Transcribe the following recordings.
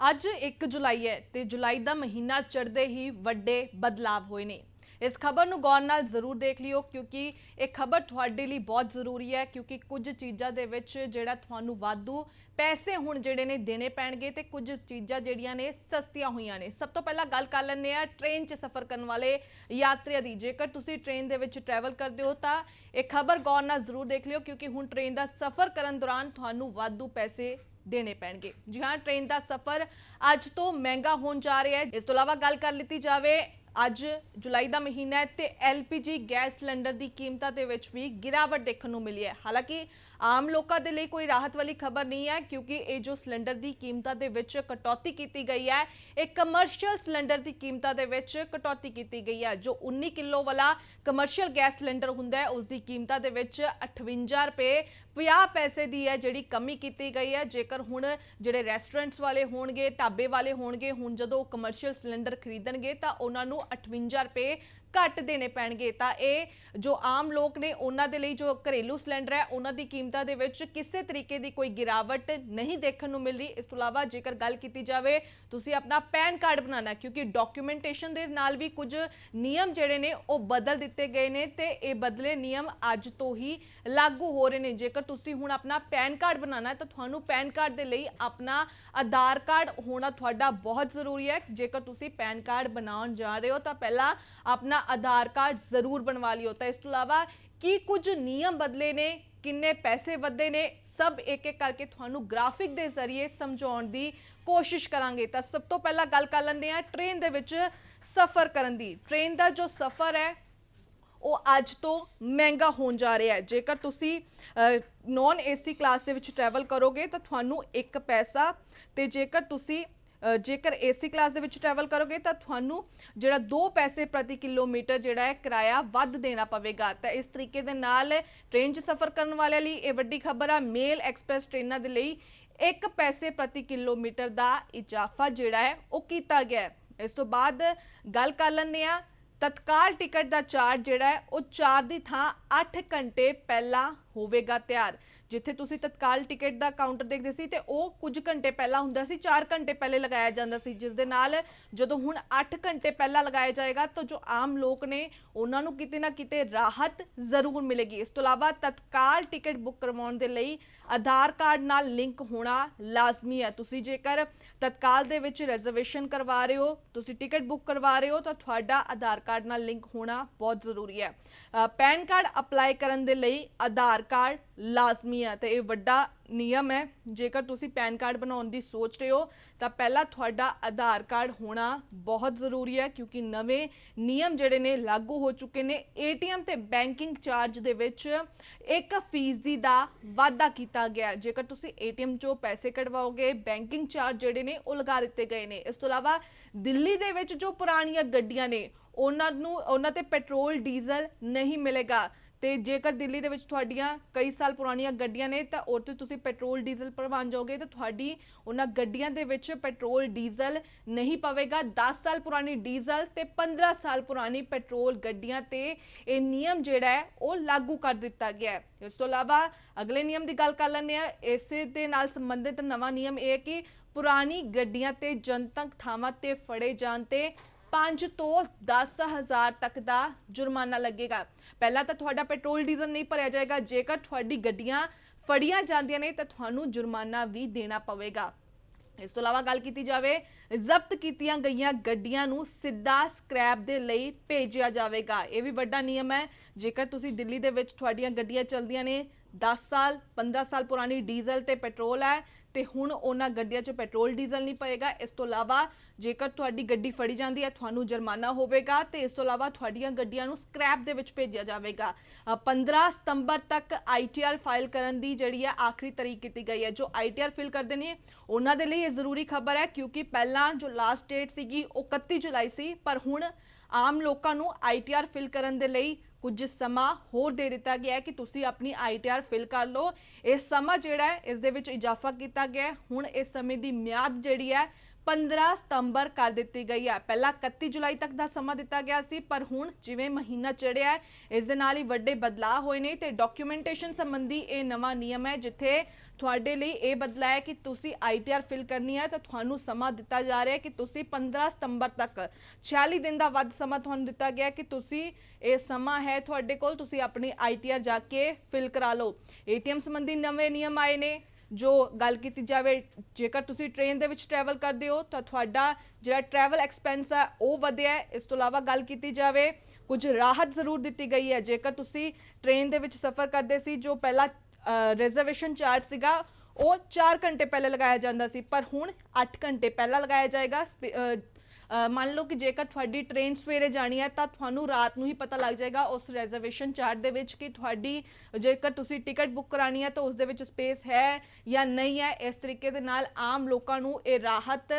ਅੱਜ 1 ਜੁਲਾਈ ਹੈ ਤੇ ਜੁਲਾਈ ਦਾ ਮਹੀਨਾ ਚੜ੍ਹਦੇ ਹੀ ਵੱਡੇ ਬਦਲਾਵ ਹੋਏ ਨੇ। ਇਸ ਖਬਰ ਨੂੰ ਗੌਰ ਨਾਲ ਜ਼ਰੂਰ ਦੇਖ ਲਿਓ, ਕਿਉਂਕਿ ਇਹ ਖਬਰ ਤੁਹਾਡੇ ਲਈ ਬਹੁਤ ਜ਼ਰੂਰੀ ਹੈ, ਕਿਉਂਕਿ ਕੁਝ ਚੀਜ਼ਾਂ ਦੇ ਵਿੱਚ ਜਿਹੜਾ ਤੁਹਾਨੂੰ ਵਾਧੂ ਪੈਸੇ ਹੁਣ ਜਿਹੜੇ ਨੇ ਦੇਣੇ ਪੈਣਗੇ ਤੇ ਕੁਝ ਚੀਜ਼ਾਂ ਜਿਹੜੀਆਂ ਨੇ ਸਸਤੀਆਂ ਹੋਈਆਂ ਨੇ। ਸਭ ਤੋਂ ਪਹਿਲਾਂ ਗੱਲ ਕਰ ਲੈਂਦੇ ਆ ਟ੍ਰੇਨ 'ਚ ਸਫ਼ਰ ਕਰਨ ਵਾਲੇ ਯਾਤਰੀਆਂ ਦੀ। ਜੇਕਰ ਤੁਸੀਂ ਟ੍ਰੇਨ ਦੇ ਵਿੱਚ ਟਰੈਵਲ ਕਰਦੇ ਹੋ ਤਾਂ ਇਹ ਖਬਰ ਗੌਰ ਨਾਲ ਜ਼ਰੂਰ ਦੇਖ ਲਿਓ, ਕਿਉਂਕਿ ਹੁਣ ਟ੍ਰੇਨ ਦਾ ਸਫ਼ਰ ਕਰਨ ਦੌਰਾਨ ਤੁਹਾਨੂੰ ਵਾਧੂ ਪੈਸੇ ਦੇਣੇ ਪੈਣਗੇ। ਜੀ ਹਾਂ ਟ੍ਰੇਨ ਦਾ ਸਫ਼ਰ ਅੱਜ ਤੋਂ ਮਹਿੰਗਾ ਹੋਣ ਜਾ ਰਿਹਾ ਹੈ। ਇਸ ਤੋਂ ਇਲਾਵਾ ਗੱਲ ਕਰ ਲਿੱਤੀ ਜਾਵੇ, ਅੱਜ ਜੁਲਾਈ ਦਾ ਮਹੀਨਾ ਹੈ ਤੇ LPG ਗੈਸ ਸਿਲੰਡਰ ਦੀ ਕੀਮਤਾਂ ਦੇ ਵਿੱਚ ਵੀ ਗਿਰਾਵਟ ਦੇਖਣ ਨੂੰ ਮਿਲੀ ਹੈ। ਹਾਲਾਂਕਿ ਆਮ ਲੋਕਾਂ ਦੇ ਲਈ ਕੋਈ ਰਾਹਤ ਵਾਲੀ ਖਬਰ ਨਹੀਂ ਹੈ, ਕਿਉਂਕਿ ਇਹ ਜੋ ਸਿਲੰਡਰ ਦੀ ਕੀਮਤਾਂ ਦੇ ਵਿੱਚ ਕਟੌਤੀ ਕੀਤੀ ਗਈ ਹੈ, ਇਹ ਕਮਰਸ਼ੀਅਲ ਸਿਲੰਡਰ ਦੀ ਕੀਮਤਾਂ ਦੇ ਵਿੱਚ ਕਟੌਤੀ ਕੀਤੀ ਗਈ ਹੈ। ਜੋ 19 ਕਿਲੋ ਵਾਲਾ ਕਮਰਸ਼ੀਅਲ ਗੈਸ ਸਿਲੰਡਰ ਹੁੰਦਾ ਹੈ ਉਸ ਦੀ ਕੀਮਤਾਂ ਦੇ ਵਿੱਚ 58 ਰੁਪਏ 50 ਪੈਸੇ ਦੀ ਹੈ, ਜਿਹੜੀ ਕਮੀ ਕੀਤੀ ਗਈ ਹੈ। ਜੇਕਰ ਹੁਣ ਜਿਹੜੇ ਰੈਸਟੋਰੈਂਟਸ ਵਾਲੇ ਹੋਣਗੇ, ਢਾਬੇ ਵਾਲੇ ਹੋਣਗੇ, ਹੁਣ ਜਦੋਂ ਕਮਰਸ਼ੀਅਲ ਸਿਲੰਡਰ ਖਰੀਦਣਗੇ, ਤਾਂ ਉਹਨਾਂ ਨੂੰ 58 ਰੁਪਏ ਘੱਟ ਦੇਣੇ ਪੈਣਗੇ। ਤਾਂ ਇਹ ਜੋ ਆਮ ਲੋਕ ਨੇ, ਉਹਨਾਂ ਦੇ ਲਈ ਜੋ ਘਰੇਲੂ ਸਿਲੰਡਰ ਹੈ, ਉਹਨਾਂ ਦੀ ਕੀਮਤਾਂ ਦੇ ਵਿੱਚ ਕਿਸੇ ਤਰੀਕੇ ਦੀ ਕੋਈ ਗਿਰਾਵਟ ਨਹੀਂ ਦੇਖਣ ਨੂੰ ਮਿਲ ਰਹੀ। ਇਸ ਤੋਂ ਇਲਾਵਾ ਜੇਕਰ ਗੱਲ ਕੀਤੀ ਜਾਵੇ, ਤੁਸੀਂ ਆਪਣਾ ਪੈਨ ਕਾਰਡ ਬਣਾਉਣਾ ਕਿਉਂਕਿ ਡਾਕੂਮੈਂਟੇਸ਼ਨ ਦੇ ਨਾਲ ਵੀ ਕੁਝ ਨਿਯਮ ਜਿਹੜੇ ਨੇ, ਉਹ ਬਦਲ ਦਿੱਤੇ ਗਏ ਨੇ ਤੇ ਇਹ ਬਦਲੇ ਨਿਯਮ ਅੱਜ ਤੋਂ ਹੀ ਲਾਗੂ ਹੋ ਰਹੇ ਨੇ। ਜੇਕਰ ਤੁਸੀਂ ਹੁਣ ਆਪਣਾ ਪੈਨ ਕਾਰਡ ਬਣਾਉਣਾ ਹੈ, ਤਾਂ ਤੁਹਾਨੂੰ ਪੈਨ ਕਾਰਡ ਦੇ ਲਈ ਆਪਣਾ ਆਧਾਰ ਕਾਰਡ ਹੋਣਾ ਤੁਹਾਡਾ ਬਹੁਤ ਜ਼ਰੂਰੀ ਹੈ। ਜੇਕਰ ਤੁਸੀਂ ਪੈਨ ਕਾਰਡ ਬਣਾਉਣ ਜਾ ਰਹੇ ਹੋ, ਤਾਂ ਪਹਿਲਾਂ ਆਪਣਾ ਆਧਾਰ ਕਾਰਡ ਜ਼ਰੂਰ ਬਣਵਾ ਲਿਓ। ਤਾਂ ਇਸ ਤੋਂ ਇਲਾਵਾ ਕੀ ਕੁਝ ਨਿਯਮ ਬਦਲੇ ਨੇ, ਕਿੰਨੇ ਪੈਸੇ ਵਧੇ ਨੇ, ਸਭ ਇੱਕ ਇੱਕ ਕਰਕੇ ਤੁਹਾਨੂੰ ਗ੍ਰਾਫਿਕ ਦੇ ਜ਼ਰੀਏ ਸਮਝਾਉਣ ਦੀ ਕੋਸ਼ਿਸ਼ ਕਰਾਂਗੇ। ਤਾਂ ਸਭ ਤੋਂ ਪਹਿਲਾਂ ਗੱਲ ਕਰ ਲੈਂਦੇ ਹਾਂ ਟ੍ਰੇਨ ਦੇ ਵਿੱਚ ਸਫ਼ਰ ਕਰਨ ਦੀ। ਟ੍ਰੇਨ ਦਾ ਜੋ ਸਫ਼ਰ ਹੈ, ਉਹ ਅੱਜ ਤੋਂ ਮਹਿੰਗਾ ਹੋਣ ਜਾ ਰਿਹਾ ਹੈ। ਜੇਕਰ ਤੁਸੀਂ ਨਾਨ ਏਸੀ ਕਲਾਸ ਦੇ ਵਿੱਚ ਟਰੈਵਲ ਕਰੋਗੇ ਤਾਂ ਤੁਹਾਨੂੰ 1 ਪੈਸਾ ਤੇ ਜੇਕਰ ਤੁਸੀਂ ਜੇਕਰ ਏਸੀ ਕਲਾਸ ਦੇ ਵਿੱਚ ਟਰੈਵਲ ਕਰੋਗੇ ਤਾਂ ਤੁਹਾਨੂੰ ਜਿਹੜਾ 2 ਪੈਸੇ ਪ੍ਰਤੀ ਕਿਲੋਮੀਟਰ ਜਿਹੜਾ ਹੈ ਕਿਰਾਇਆ ਵੱਧ ਦੇਣਾ ਪਵੇਗਾ। ਤਾਂ ਇਸ ਤਰੀਕੇ ਦੇ ਨਾਲ ਟ੍ਰੇਨ 'ਚ ਸਫ਼ਰ ਕਰਨ ਵਾਲਿਆਂ ਲਈ ਇਹ ਵੱਡੀ ਖਬਰ ਆ। ਮੇਲ ਐਕਸਪ੍ਰੈਸ ਟ੍ਰੇਨਾਂ ਦੇ ਲਈ 1 ਪੈਸੇ ਪ੍ਰਤੀ ਕਿਲੋਮੀਟਰ ਦਾ ਇਜ਼ਾਫਾ ਜਿਹੜਾ ਹੈ ਉਹ ਕੀਤਾ ਗਿਆ ਹੈ। ਇਸ ਤੋਂ ਬਾਅਦ ਗੱਲ ਕਰ ਲੈਂਦੇ ਆ ਤਤਕਾਲ ਟਿਕਟ ਦਾ ਚਾਰਜ ਜਿਹੜਾ ਹੈ ਉਹ 4 ਦੀ ਥਾਂ 8 ਘੰਟੇ ਪਹਿਲਾਂ ਹੋਵੇਗਾ ਤਿਆਰ। ਜਿੱਥੇ ਤੁਸੀਂ ਤਤਕਾਲ ਟਿਕਟ ਦਾ ਕਾਊਂਟਰ ਦੇਖਦੇ ਸੀ ਤੇ ਉਹ ਕੁਝ ਘੰਟੇ ਪਹਿਲਾਂ ਹੁੰਦਾ ਸੀ 4 ਘੰਟੇ ਪਹਿਲੇ ਲਗਾਇਆ ਜਾਂਦਾ ਸੀ, ਜਿਸ ਦੇ ਨਾਲ ਜਦੋਂ ਹੁਣ 8 ਘੰਟੇ ਪਹਿਲਾਂ ਲਗਾਇਆ ਜਾਏਗਾ ਤਾਂ ਜੋ ਆਮ ਲੋਕ ਨੇ ਉਹਨਾਂ ਨੂੰ ਕਿਤੇ ਨਾ ਕਿਤੇ ਰਾਹਤ ਜ਼ਰੂਰ ਮਿਲੇਗੀ। ਇਸ ਤੋਂ ਇਲਾਵਾ ਤਤਕਾਲ ਟਿਕਟ ਬੁੱਕ ਕਰਵਾਉਣ ਦੇ ਲਈ ਆਧਾਰ ਕਾਰਡ ਨਾਲ ਲਿੰਕ ਹੋਣਾ ਲਾਜ਼ਮੀ ਹੈ। ਤੁਸੀਂ ਜੇਕਰ ਤਤਕਾਲ ਦੇ ਵਿੱਚ ਰਿਜ਼ਰਵੇਸ਼ਨ ਕਰਵਾ ਰਹੇ ਹੋ, ਤੁਸੀਂ ਟਿਕਟ ਬੁੱਕ ਕਰਵਾ ਰਹੇ ਹੋ ਤਾਂ ਤੁਹਾਡਾ ਆਧਾਰ ਕਾਰਡ ਨਾਲ ਲਿੰਕ ਹੋਣਾ ਬਹੁਤ ਜ਼ਰੂਰੀ ਹੈ। ਪੈਨ ਕਾਰਡ ਅਪਲਾਈ ਕਰਨ ਦੇ ਲਈ ਆਧਾਰ ਕਾਰਡ ਲਾਜ਼ਮੀ ਹੈ ਤੇ ਇਹ ਵੱਡਾ ਨਿਯਮ ਹੈ। ਜੇਕਰ ਤੁਸੀਂ ਪੈਨ ਕਾਰਡ ਬਣਾਉਣ ਦੀ ਸੋਚ ਰਹੇ ਹੋ, ਤਾਂ ਪਹਿਲਾਂ ਤੁਹਾਡਾ ਆਧਾਰ ਕਾਰਡ ਹੋਣਾ ਬਹੁਤ ਜ਼ਰੂਰੀ ਹੈ, ਕਿਉਂਕਿ ਨਵੇਂ ਨਿਯਮ ਜਿਹੜੇ ਨੇ ਲਾਗੂ ਹੋ ਚੁੱਕੇ ਨੇ। ਏਟੀਐਮ ਤੇ ਬੈਂਕਿੰਗ ਚਾਰਜ ਦੇ ਵਿੱਚ 1% ਦਾ ਵਾਧਾ ਕੀਤਾ ਗਿਆ ਜੇਕਰ ਤੁਸੀਂ ਏਟੀਐਮ ਚੋਂ ਪੈਸੇ ਕਢਵਾਓਗੇ, ਬੈਂਕਿੰਗ ਚਾਰਜ ਜਿਹੜੇ ਨੇ ਉਹ ਲਗਾ ਦਿੱਤੇ ਗਏ ਨੇ। ਇਸ ਤੋਂ ਇਲਾਵਾ ਦਿੱਲੀ ਦੇ ਵਿੱਚ ਜੋ ਪੁਰਾਣੀਆਂ ਗੱਡੀਆਂ ਨੇ, ਉਹਨਾਂ ਨੂੰ, ਉਹਨਾਂ ਤੇ ਪੈਟਰੋਲ, ਡੀਜ਼ਲ ਨਹੀਂ ਮਿਲੇਗਾ। ਤੇ ਜੇਕਰ ਦਿੱਲੀ ਦੇ ਵਿੱਚ ਤੁਹਾਡੀਆਂ ਕਈ ਸਾਲ ਪੁਰਾਣੀਆਂ ਗੱਡੀਆਂ ਨੇ, ਤਾਂ ਉਹ ਤੇ ਤੁਸੀਂ ਪੈਟਰੋਲ, ਡੀਜ਼ਲ ਭਰਵਾਉਣ ਜਾਓਗੇ, ਤਾਂ ਤੁਹਾਡੀ ਉਹਨਾਂ ਗੱਡੀਆਂ ਦੇ ਵਿੱਚ ਪੈਟਰੋਲ, ਡੀਜ਼ਲ ਨਹੀਂ ਪਵੇਗਾ। 10 ਸਾਲ ਪੁਰਾਣੀ ਡੀਜ਼ਲ ਤੇ 15 ਸਾਲ ਪੁਰਾਣੀ ਪੈਟਰੋਲ ਗੱਡੀਆਂ ਤੇ ਇਹ ਨਿਯਮ ਜਿਹੜਾ ਹੈ, ਉਹ ਲਾਗੂ ਕਰ ਦਿੱਤਾ ਗਿਆ ਹੈ। ਇਸ ਤੋਂ ਇਲਾਵਾ ਅਗਲੇ ਨਿਯਮ ਦੀ ਗੱਲ ਕਰ ਲੈਂਦੇ ਆ ਇਸੇ ਦੇ ਨਾਲ ਸੰਬੰਧਿਤ ਨਵਾਂ ਨਿਯਮ ਇਹ ਹੈ ਕਿ ਪੁਰਾਣੀ ਗੱਡੀਆਂ ਤੇ ਜਨਤਕ ਥਾਵਾਂ ਤੇ ਫੜੇ ਜਾਣ ਤੇ 5 ਤੋਂ 10000 ਤੱਕ ਦਾ ਜੁਰਮਾਨਾ ਲੱਗੇਗਾ। ਪਹਿਲਾਂ ਤਾਂ ਤੁਹਾਡਾ ਪੈਟਰੋਲ ਡੀਜ਼ਲ ਨਹੀਂ ਭਰਿਆ ਜਾਏਗਾ। ਜੇਕਰ ਤੁਹਾਡੀ ਗੱਡੀਆਂ ਫੜੀਆਂ ਜਾਂਦੀਆਂ ਨੇ, ਤਾਂ ਤੁਹਾਨੂੰ ਜੁਰਮਾਨਾ ਵੀ ਦੇਣਾ ਪਵੇਗਾ। ਇਸ ਤੋਂ ਇਲਾਵਾ ਗੱਲ ਕੀਤੀ ਜਾਵੇ, ਜ਼ਬਤ ਕੀਤੀਆਂ ਗਈਆਂ ਗੱਡੀਆਂ ਨੂੰ ਸਿੱਧਾ ਸਕ੍ਰੈਪ ਦੇ ਲਈ ਭੇਜਿਆ ਜਾਵੇਗਾ। ਇਹ ਵੀ ਵੱਡਾ ਨਿਯਮ ਹੈ। ਜੇਕਰ ਤੁਸੀਂ ਦਿੱਲੀ ਦੇ ਵਿੱਚ ਤੁਹਾਡੀਆਂ ਗੱਡੀਆਂ ਚੱਲਦੀਆਂ ਨੇ 10 ਸਾਲ 15 ਸਾਲ ਪੁਰਾਣੀ ਡੀਜ਼ਲ ਤੇ ਪੈਟਰੋਲ ਹੈ ਤੇ ਹੁਣ ਉਹਨਾਂ ਗੱਡੀਆਂ 'ਚ ਪੈਟਰੋਲ ਡੀਜ਼ਲ ਨਹੀਂ ਪਏਗਾ। ਇਸ ਤੋਂ ਇਲਾਵਾ ਜੇਕਰ ਤੁਹਾਡੀ ਗੱਡੀ ਫੜੀ ਜਾਂਦੀ ਹੈ ਤੁਹਾਨੂੰ ਜੁਰਮਾਨਾ ਹੋਵੇਗਾ ਤੇ ਇਸ ਤੋਂ ਇਲਾਵਾ ਤੁਹਾਡੀਆਂ ਗੱਡੀਆਂ ਨੂੰ ਸਕ੍ਰੈਪ ਦੇ ਵਿੱਚ ਭੇਜਿਆ ਜਾਵੇਗਾ। ਅ, 15 ਸਤੰਬਰ ਤੱਕ ਆਈਟੀਆਰ ਫਾਈਲ ਕਰਨ ਦੀ ਜਿਹੜੀ ਹੈ ਆਖਰੀ ਤਰੀਕ ਕੀਤੀ ਗਈ ਹੈ। ਜੋ ਆਈਟੀਆਰ ਫਿਲ ਕਰਦੇ ਨੇ ਉਹਨਾਂ ਦੇ ਲਈ ਇਹ ਜ਼ਰੂਰੀ ਖਬਰ ਹੈ ਕਿਉਂਕਿ ਪਹਿਲਾਂ ਜੋ ਲਾਸਟ ਡੇਟ ਸੀਗੀ ਉਹ 31 ਜੁਲਾਈ ਸੀ ਪਰ ਹੁਣ ਆਮ ਲੋਕਾਂ ਨੂੰ ਆਈਟੀਆਰ ਫਿਲ ਕਰਨ ਦੇ ਲਈ ਕੁਝ ਸਮਾਂ ਹੋਰ ਦੇ ਦਿੱਤਾ ਗਿਆ ਹੈ ਕਿ ਤੁਸੀਂ ਆਪਣੀ ਆਈਟੀਆਰ ਫਿਲ ਕਰ ਲਓ। ਇਹ ਸਮਾਂ ਜਿਹੜਾ ਹੈ, ਇਸ ਦੇ ਵਿੱਚ ਇਜ਼ਾਫਾ ਕੀਤਾ ਗਿਆ ਹੁਣ ਇਸ ਸਮੇਂ ਦੀ ਮਿਆਦ ਜਿਹੜੀ ਹੈ 15 ਸਤੰਬਰ ਕਰ ਦਿੱਤੀ ਗਈ ਹੈ। ਪਹਿਲਾਂ 31 ਜੁਲਾਈ ਤੱਕ ਦਾ ਸਮਾਂ ਦਿੱਤਾ ਗਿਆ ਸੀ, ਪਰ ਹੁਣ ਜਿਵੇਂ ਮਹੀਨਾ ਚੜਿਆ ਹੈ, ਇਸ ਦੇ ਨਾਲ ਹੀ ਵੱਡੇ ਬਦਲਾਅ ਹੋਏ ਨੇ ਤੇ ਡਾਕੂਮੈਂਟੇਸ਼ਨ ਸੰਬੰਧੀ ਇਹ ਨਵਾਂ ਨਿਯਮ ਹੈ, ਜਿੱਥੇ ਤੁਹਾਡੇ ਲਈ ਇਹ ਬਦਲਾ ਹੈ ਕਿ ਤੁਸੀਂ ਆਈਟੀਆਰ ਫਿਲ ਕਰਨੀ ਹੈ ਤਾਂ ਤੁਹਾਨੂੰ ਸਮਾਂ ਦਿੱਤਾ ਜਾ ਰਿਹਾ ਹੈ ਕਿ ਤੁਸੀਂ 15 ਸਤੰਬਰ ਤੱਕ। 46 ਦਿਨ ਦਾ ਵੱਧ ਸਮਾਂ ਤੁਹਾਨੂੰ ਦਿੱਤਾ ਗਿਆ ਕਿ ਤੁਸੀਂ ਇਹ ਸਮਾਂ ਹੈ ਤੁਹਾਡੇ ਕੋਲ, ਤੁਸੀਂ ਆਪਣੀ ਆਈਟੀਆਰ ਜਾ ਕੇ ਫਿਲ ਕਰਾ ਲਓ। ਏਟੀਐਮ ਸੰਬੰਧੀ ਨਵੇਂ ਨਿਯਮ ਆਏ ਨੇ। ਜੋ ਗੱਲ ਕੀਤੀ ਜਾਵੇ, ਜੇਕਰ ਤੁਸੀਂ ਟ੍ਰੇਨ ਦੇ ਵਿੱਚ ਟਰੈਵਲ ਕਰਦੇ ਹੋ, ਤਾਂ ਤੁਹਾਡਾ ਜਿਹੜਾ ਟਰੈਵਲ ਐਕਸਪੈਂਸ ਆ, ਉਹ ਵਧਿਆ ਇਸ ਤੋਂ ਇਲਾਵਾ ਗੱਲ ਕੀਤੀ ਜਾਵੇ, ਕੁਝ ਰਾਹਤ ਜ਼ਰੂਰ ਦਿੱਤੀ ਗਈ ਹੈ। ਜੇਕਰ ਤੁਸੀਂ ਟ੍ਰੇਨ ਦੇ ਵਿੱਚ ਸਫ਼ਰ ਕਰਦੇ ਸੀ, ਜੋ ਪਹਿਲਾਂ ਰਿਜ਼ਰਵੇਸ਼ਨ ਚਾਰਜ ਸੀਗਾ, ਉਹ 4 ਘੰਟੇ ਪਹਿਲਾਂ ਲਗਾਇਆ ਜਾਂਦਾ ਸੀ, ਪਰ ਹੁਣ 8 ਘੰਟੇ ਪਹਿਲਾਂ ਲਗਾਇਆ ਜਾਏਗਾ। ਸਪੇ- ਮੰਨ ਲਓ ਕਿ ਜੇਕਰ ਤੁਹਾਡੀ ਟ੍ਰੇਨ ਸਵੇਰੇ ਜਾਣੀ ਹੈ, ਤਾਂ ਤੁਹਾਨੂੰ ਰਾਤ ਨੂੰ ਹੀ ਪਤਾ ਲੱਗ ਜਾਏਗਾ ਉਸ ਰਿਜ਼ਰਵੇਸ਼ਨ ਚਾਰਟ ਦੇ ਵਿੱਚ ਕਿ ਤੁਹਾਡੀ ਜੇਕਰ ਤੁਸੀਂ ਟਿਕਟ ਬੁੱਕ ਕਰਾਣੀ ਹੈ, ਤਾਂ ਉਸ ਦੇ ਵਿੱਚ ਸਪੇਸ ਹੈ ਜਾਂ ਨਹੀਂ ਹੈ। ਇਸ ਤਰੀਕੇ ਦੇ ਨਾਲ ਆਮ ਲੋਕਾਂ ਨੂੰ ਇਹ ਰਾਹਤ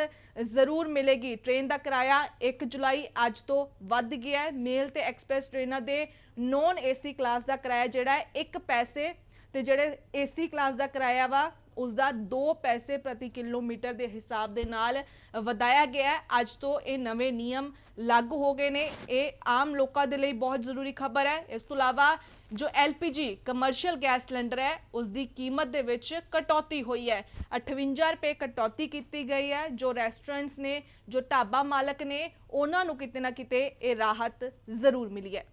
ਜ਼ਰੂਰ ਮਿਲੇਗੀ। ਟ੍ਰੇਨ ਦਾ ਕਿਰਾਇਆ 1 ਜੁਲਾਈ ਅੱਜ ਤੋਂ ਵੱਧ ਗਿਆ ਹੈ। ਮੇਲ ਤੇ ਐਕਸਪ੍ਰੈਸ ਟ੍ਰੇਨਾਂ ਦੇ ਨੌਨ ਏਸੀ ਕਲਾਸ ਦਾ ਕਿਰਾਇਆ ਜਿਹੜਾ ਹੈ 1 ਪੈਸੇ ਤੇ ਜਿਹੜੇ ਏਸੀ ਕਲਾਸ ਦਾ ਕਿਰਾਇਆ ਵਾ ਉਸ ਦਾ 2 ਪੈਸੇ ਪ੍ਰਤੀ ਕਿਲੋਮੀਟਰ ਦੇ ਹਿਸਾਬ ਦੇ ਨਾਲ ਵਧਾਇਆ ਗਿਆ ਹੈ। ਅੱਜ ਤੋਂ ਇਹ ਨਵੇਂ ਨਿਯਮ ਲਾਗੂ ਹੋ ਗਏ ਨੇ। ਇਹ ਆਮ ਲੋਕਾਂ ਦੇ ਲਈ ਬਹੁਤ ਜ਼ਰੂਰੀ ਖਬਰ ਹੈ। ਇਸ ਤੋਂ ਇਲਾਵਾ ਜੋ LPG ਕਮਰਸ਼ੀਅਲ ਗੈਸ ਸਿਲੰਡਰ ਹੈ ਉਸ ਦੀ ਕੀਮਤ ਦੇ ਵਿੱਚ ਕਟੌਤੀ ਹੋਈ ਹੈ। 58 ਰੁਪਏ ਕਟੌਤੀ ਕੀਤੀ ਗਈ ਹੈ। ਜੋ ਰੈਸਟੋਰੈਂਟਸ ਨੇ, ਜੋ ਢਾਬਾ ਮਾਲਕ ਨੇ, ਉਹਨਾਂ ਨੂੰ ਕਿਤੇ ਨਾ ਕਿਤੇ ਇਹ ਰਾਹਤ ਜ਼ਰੂਰ ਮਿਲੀ ਹੈ।